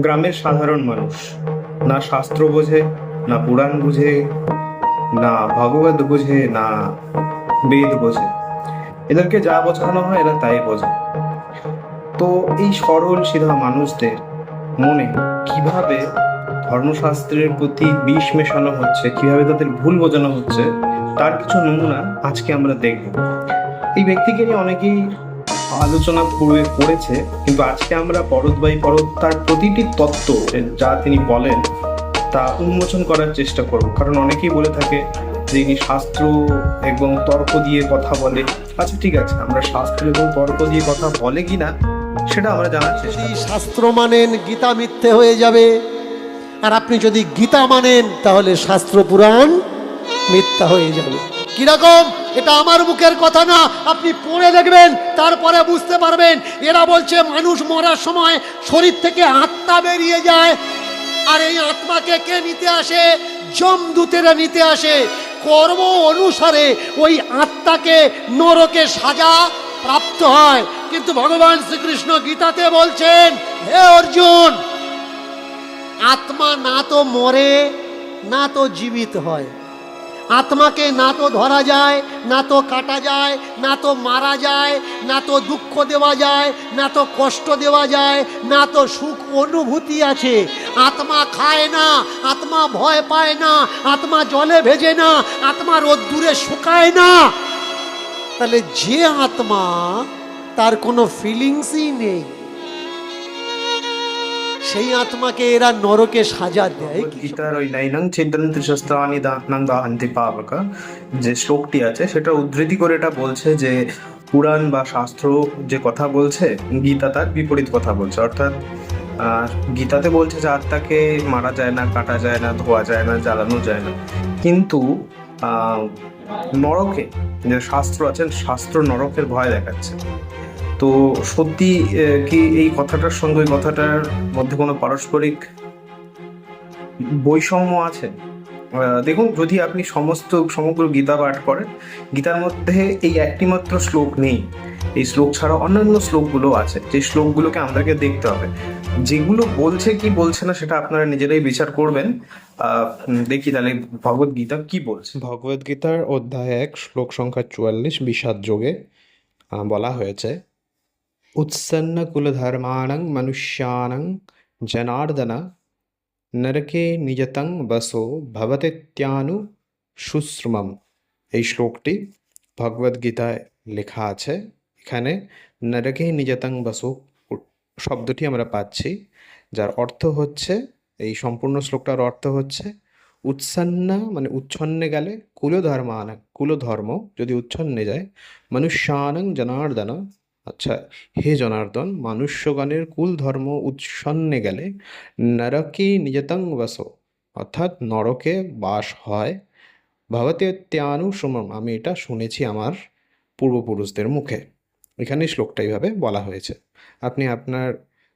গ্রামের সাধারণ মানুষ। না শাস্ত্র বোঝে, না পুরাণ বুঝে, না ভগবত বুঝে, না বেদ বোঝে। এদেরকে যা বোঝানো হয় এরা তাই বোঝে। তো এই সরল, সিধা মানুষদের মনে কীভাবে ধর্মশাস্ত্রের প্রতি বিষ মেশানো হচ্ছে, কীভাবে তাদের ভুল বোঝানো হচ্ছে, তার কিছু নমুনা আজকে আমরা দেখব। এই ব্যক্তিকে নিয়ে অনেকেই আলোচনা করে করেছে কিন্তু আজকে আমরা পরত বাই পরত তার প্রতিটি তত্ত্ব যা তিনি বলেন তা উন্মোচন করার চেষ্টা করব। কারণ অনেকেই বলে থাকে যে ইনি শাস্ত্র এবং তর্ক দিয়ে কথা বলে। আচ্ছা ঠিক আছে আমরা শাস্ত্র এবং তর্ক দিয়ে কথা বলে কিনা সেটা আমরা জানার চেষ্টা শাস্ত্র মানেন গীতা মিথ্যে হয়ে যাবে। আর আপনি যদি গীতা মানেন তাহলে শাস্ত্র পুরাণ মিথ্যা হয়ে যাবে। কীরকম? এটা আমার মুখের কথা না। আপনি পড়ে দেখবেন, তারপরে বুঝতে পারবেন। এরা বলছে, মানুষ মরার সময় শরীর থেকে আত্মা বেরিয়ে যায়। আর এই আত্মাকে কে নিতে আসে? জমদূতেরা নিতে আসে। কর্ম অনুসারে ওই আত্মাকে নরকে সাজা প্রাপ্ত হয়। কিন্তু ভগবান শ্রীকৃষ্ণ গীতাতে বলছেন, হে অর্জুন, আত্মা না তো মরে, না তো জীবিত হয়। আত্মাকে না তো ধরা যায়, না তো কাটা যায়, না তো মারা যায়, না তো দুঃখ দেওয়া যায়, না তো কষ্ট দেওয়া যায়, না তো সুখ অনুভূতি আছে। আত্মা খায় না, আত্মা ভয় পায় না, আত্মা জলে ভেজে না, আত্মা রোদ্দুরে শুকায় না। তাহলে যে আত্মা, তার কোনো ফিলিংসই নেই। সেই আত্মাকে এরা নরকে সাজা দেয়। গীতার ওই নাইনং ছিদ্রন্তি শস্ত্রানি দানং দাহান্তি পাবক যে শ্লোকটি আছে সেটা উদ্ধৃতি করে এটা বলছে যে পুরাণ বা শাস্ত্র যে কথা বলছে গীতা তার বিপরীত কথা বলছে। অর্থাৎ আহ, গীতাতে বলছে যে আত্মাকে মারা যায় না কাটা যায় না ধোয়া যায় না জ্বালানো যায় না। কিন্তু নরকে যে শাস্ত্র আছেন শাস্ত্র নরকের ভয় দেখাচ্ছে। তো সত্যি কি এই কথাটার সঙ্গে ওই কথাটার মধ্যে কোনো পারস্পরিক বৈষম্য আছে? দেখুন, যদি আপনি সমস্ত, সমগ্র গীতা পাঠ করেন, গীতার মধ্যে এই একটি মাত্র শ্লোক নেই। এই শ্লোক ছাড়া অন্যান্য শ্লোকগুলো আছে, যে শ্লোকগুলোকে আমাদেরকে দেখতে হবে। যেগুলো বলছে কি বলছে না, সেটা আপনারা নিজেরাই বিচার করবেন। দেখি তাহলে ভগবত গীতা কি বলছে? ভগবত গীতার অধ্যায় এক, শ্লোক সংখ্যা চুয়াল্লিশ, বিষাদ যোগে বলা হয়েছে উৎসন্ন কুলধর্মাণং মনুষ্যাণং জনার্দন নরকে নিজতং বসো ভবতেত্যানু সুশ্রমম এই শ্লোকটি ভগবদ্গীতায় লেখা আছে। এখানে নরকে নিজতং বসো শব্দটি আমরা পাচ্ছি, যার অর্থ হচ্ছে, এই সম্পূর্ণ শ্লোকটার অর্থ হচ্ছে, উৎসন্ন মানে উচ্ছন্নে গেলে কুলধর্মান কুলধর্ম যদি উচ্ছন্নে যায়, মনুষ্যানং জনার্দন আচ্ছা হে জনার্দন, মানুষ্যগণের কুল ধর্ম উৎসন্নে গেলে নরকে নিজতং বস, অর্থাৎ নরকে বাস হয়। ভবতে ত্যানু সুমম, আমি এটা শুনেছি আমার পূর্বপুরুষদের মুখে। এখানে শ্লোকটা এইভাবে বলা হয়েছে। আপনি আপনার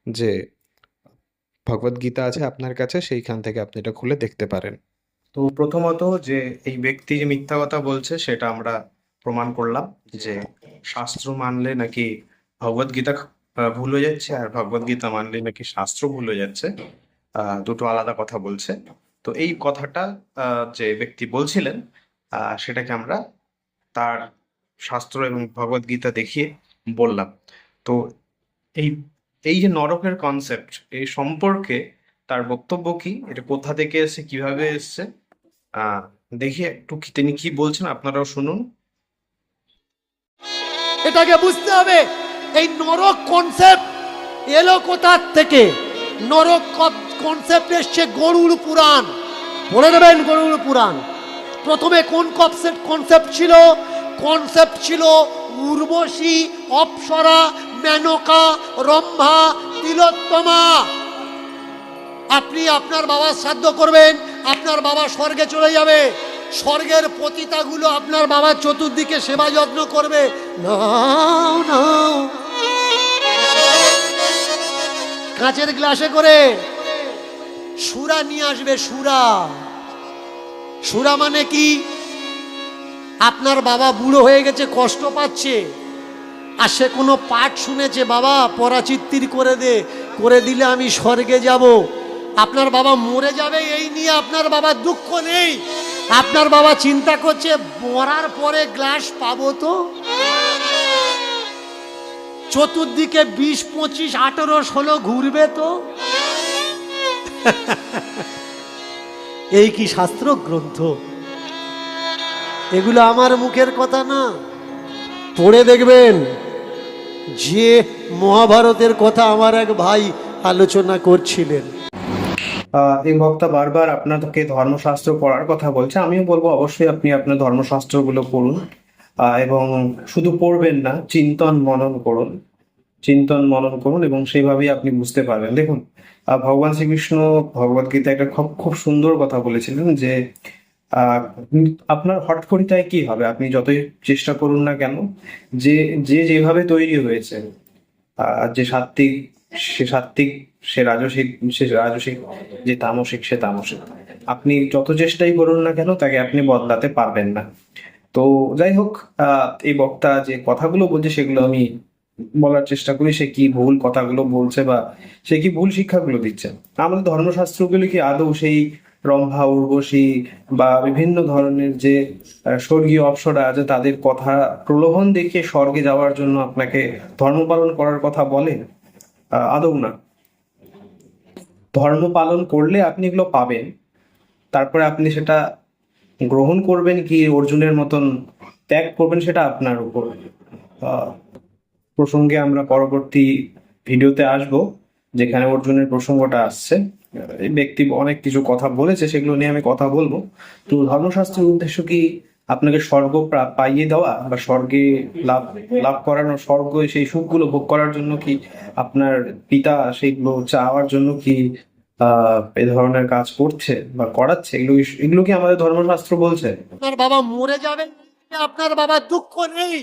যে ভগবদ্গীতা আছে আপনার কাছে, সেইখান থেকে আপনি এটা খুলে দেখতে পারেন। তো প্রথমত যে এই ব্যক্তি যে মিথ্যা কথা বলছে, সেটা আমরা প্রমাণ করলাম যে শাস্ত্র মানলে নাকি ভগবদ্গীতা আহ, ভুল হয়ে যাচ্ছে আর ভগবদ্গীতা মানলে নাকি শাস্ত্র ভুল হয়ে যাচ্ছে। আহ, দুটো আলাদা কথা বলছে। তো এই কথাটা আহ, যে ব্যক্তি বলছিলেন আহ, সেটাকে আমরা তার শাস্ত্র এবং ভগবদ্গীতা দেখিয়ে বললাম। তো এই এই যে নরকের কনসেপ্ট এই সম্পর্কে তার বক্তব্য কি? এটা কোথা থেকে এসেছে? কীভাবে এসছে? আহ দেখি একটু তিনি কি বলছেন আপনারাও শুনুন। এটাকে বুঝতে হবে, এই নরক কনসেপ্ট এলো কোথার থেকে? নরক কনসেপ্ট এসছে গরুর পুরাণ। পড়ে নেবেন গরুড় পুরাণ। প্রথমে কোন কনসেপ্ট কনসেপ্ট ছিল? কনসেপ্ট ছিল উর্বশী, অপ্সরা মেনকা রম্ভা, তিলোত্তমা। আপনি আপনার বাবার শ্রাদ্ধ করবেন, আপনার বাবা স্বর্গে চলে যাবে। স্বর্গের পতিতাগুলো আপনার বাবার চতুর্দিকে সেবা যত্ন করবে। নাও নাও। কাঁচের গ্লাসে করে সুরা নিয়ে আসবে, সুরা। সুরা মানে কি? আপনার বাবা বুড়ো হয়ে গেছে, কষ্ট পাচ্ছে। আর সে কোনো পাঠ শুনেছে, বাবা, পরাচিত্তির করে দে, করে দিলে আমি স্বর্গে যাব। আপনার বাবা মরে যাবে, এই নিয়ে আপনার বাবার দুঃখ নেই। আপনার বাবা চিন্তা করছে, মরার পরে গ্লাস পাবো তো? চতুর্দিকে বিশ, পঁচিশ, আঠেরো, ষোলো ঘুরবে তো? এই কি শাস্ত্র গ্রন্থ এগুলো আমার মুখের কথা না। পড়ে দেখবেন, যে মহাভারতের কথা আমার এক ভাই আলোচনা করছিলেন। এই বক্তা বারবার আপনাকে ধর্মশাস্ত্র পড়ার কথা বলছে। আমিও বলব অবশ্যই আপনি আপনার ধর্মশাস্ত্রগুলো পড়ুন। এবং শুধু পড়বেন না, চিন্তন মনন করুন। চিন্তন মনন করুন এবং সেইভাবেই আপনি বুঝতে পারবেন। দেখুন ভগবান শ্রীকৃষ্ণ ভগবদ গীতা একটা খুব খুব সুন্দর কথা বলেছিলেন যে আপনার হটকরিতায় কি হবে? আপনি যতই চেষ্টা করুন না কেন, যে যে যেভাবে তৈরি হয়েছে যে সাত্বিক, সে সাত্বিক সে রাজসিক সে রাজসিক, যে তামসিক, সে তামসিক। আপনি যত চেষ্টাই করুন না কেন, তাকে আপনি বদলাতে পারবেন না। তো যাই হোক এই বক্তা যে কথাগুলো বলছে, সেগুলো আমি বলার চেষ্টা করি, সে কি ভুল কথাগুলো বলছে বা সে কি ভুল শিক্ষাগুলো দিচ্ছে। আমাদের ধর্মশাস্ত্রগুলো কি আদৌ সেই রম্ভা, উর্বশী বা বিভিন্ন ধরনের যে স্বর্গীয় অপ্সরা আছে, তাদের কথা প্রলোভন দেখিয়ে স্বর্গে যাওয়ার জন্য আপনাকে ধর্ম পালন করার কথা বলে? আদৌ না। ধর্ম পালন করলে আপনি এগুলো পাবেন। তারপরে আপনি সেটা গ্রহণ করবেন কি অর্জুনের মতন ত্যাগ করবেন সেটা আপনার উপর। প্রসঙ্গে আমরা পরবর্তী ভিডিওতে আসব, যেখানে অর্জুনের প্রসঙ্গটা আসছে। ব্যক্তি অনেক কিছু কথা বলেছে, সেগুলো নিয়ে আমি কথা বলব। তো ধর্মশাস্ত্রের উদ্দেশ্য কি আপনাকে স্বর্গ পাইয়ে দেওয়া বা স্বর্গে লাভ লাভ করানো স্বর্গ সেই সুখগুলো ভোগ করার জন্য কি আপনার পিতা সেইগুলো চাওয়ার জন্য কি আহ এ ধরনের কাজ করছে বা করাচ্ছে? এগুলো এগুলো কি আমাদের ধর্মশাস্ত্র বলছে? আপনার বাবা মরে যাবে আপনার বাবা দুঃখ নেই।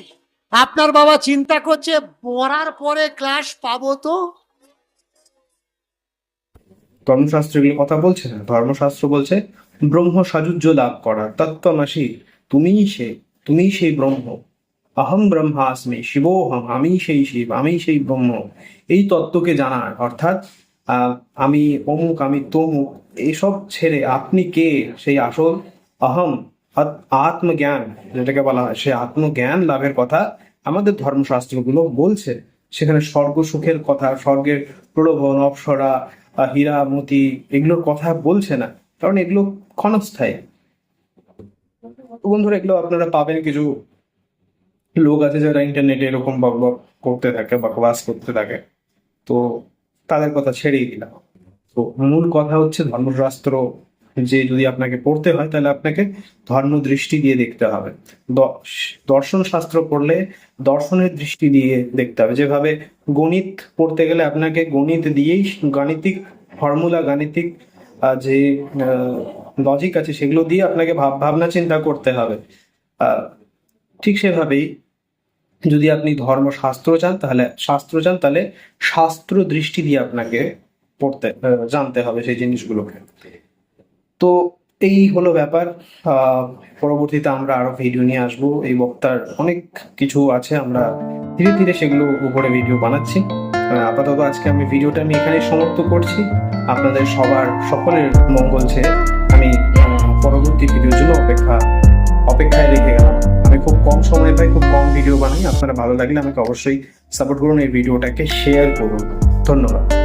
আপনার বাবা চিন্তা করছে মরার পরে ক্লাস পাবো তো? ধর্মশাস্ত্র এগুলো কথা বলছে না? ধর্মশাস্ত্র বলছে ব্রহ্ম সাযুজ্য লাভ করা তত্ত্বমাসি তুমিই সে তুমিই সেই ব্রহ্ম। অহম ব্রহ্মাস্মি শিবোহম আমি সেই শিব আমি সেই ব্রহ্ম। এই তত্ত্বকে জানার, অর্থাৎ আমি অমুক, আমি তমুক, এসব ছেড়ে আপনি কে? সেই আসল অহম আত্মজ্ঞান, যেটাকে বলা হয়, সেই আত্মজ্ঞান লাভের কথা আমাদের ধর্মশাস্ত্রগুলো বলছে। সেখানে স্বর্গ সুখের কথা, স্বর্গের প্রলোভন, অপসরা হীরা মতি এগুলোর কথা বলছে না। কারণ এগুলো ক্ষণস্থায়ী। বন্ধুরা, এগুলো আপনারা পাবেন। কিছু লোক আছে যারা ইন্টারনেটে এরকম করতে থাকে, বকবাস করতে থাকে। তো তাদের কথা ছেড়েই দিলাম। তো মূল কথা হচ্ছে ধর্মশাস্ত্র যে যদি আপনাকে পড়তে হয়, তাহলে আপনাকে ধর্ম দৃষ্টি দিয়ে দেখতে হবে। দর্শন শাস্ত্র পড়লে দর্শনের দৃষ্টি দিয়ে দেখতে হবে। যেভাবে গণিত পড়তে গেলে আপনাকে গণিত দিয়েই গাণিতিক ফর্মুলা গাণিতিক যে লজিক আছে, সেগুলো দিয়ে আপনাকে ভাব ভাবনা চিন্তা করতে হবে। ঠিক সেভাবেই যদি আপনি ধর্ম শাস্ত্র চান, তাহলে শাস্ত্র চান, তাহলে শাস্ত্র দৃষ্টি দিয়ে আপনাকে পড়তে জানতে হবে সেই জিনিসগুলোকে। তো এই হলো ব্যাপার। পরবর্তীতে আমরা আরও ভিডিও নিয়ে আসব। এই বক্তার অনেক কিছু আছে, আমরা ধীরে ধীরে সেগুলো উপরে ভিডিও বানাচ্ছি। আপাতত আজকে আমি ভিডিওটা আমি এখানে সমাপ্ত করছি। আপনাদের সবার সকলের মঙ্গল চেয়ে আমি পরবর্তী ভিডিওর জন্য অপেক্ষা, অপেক্ষায় রেখে গেলাম। আমি খুব কম সময় পাই, খুব কম ভিডিও বানাই। আপনারা ভালো লাগলে আমাকে অবশ্যই সাপোর্ট করুন, এই ভিডিওটাকে শেয়ার করুন। ধন্যবাদ।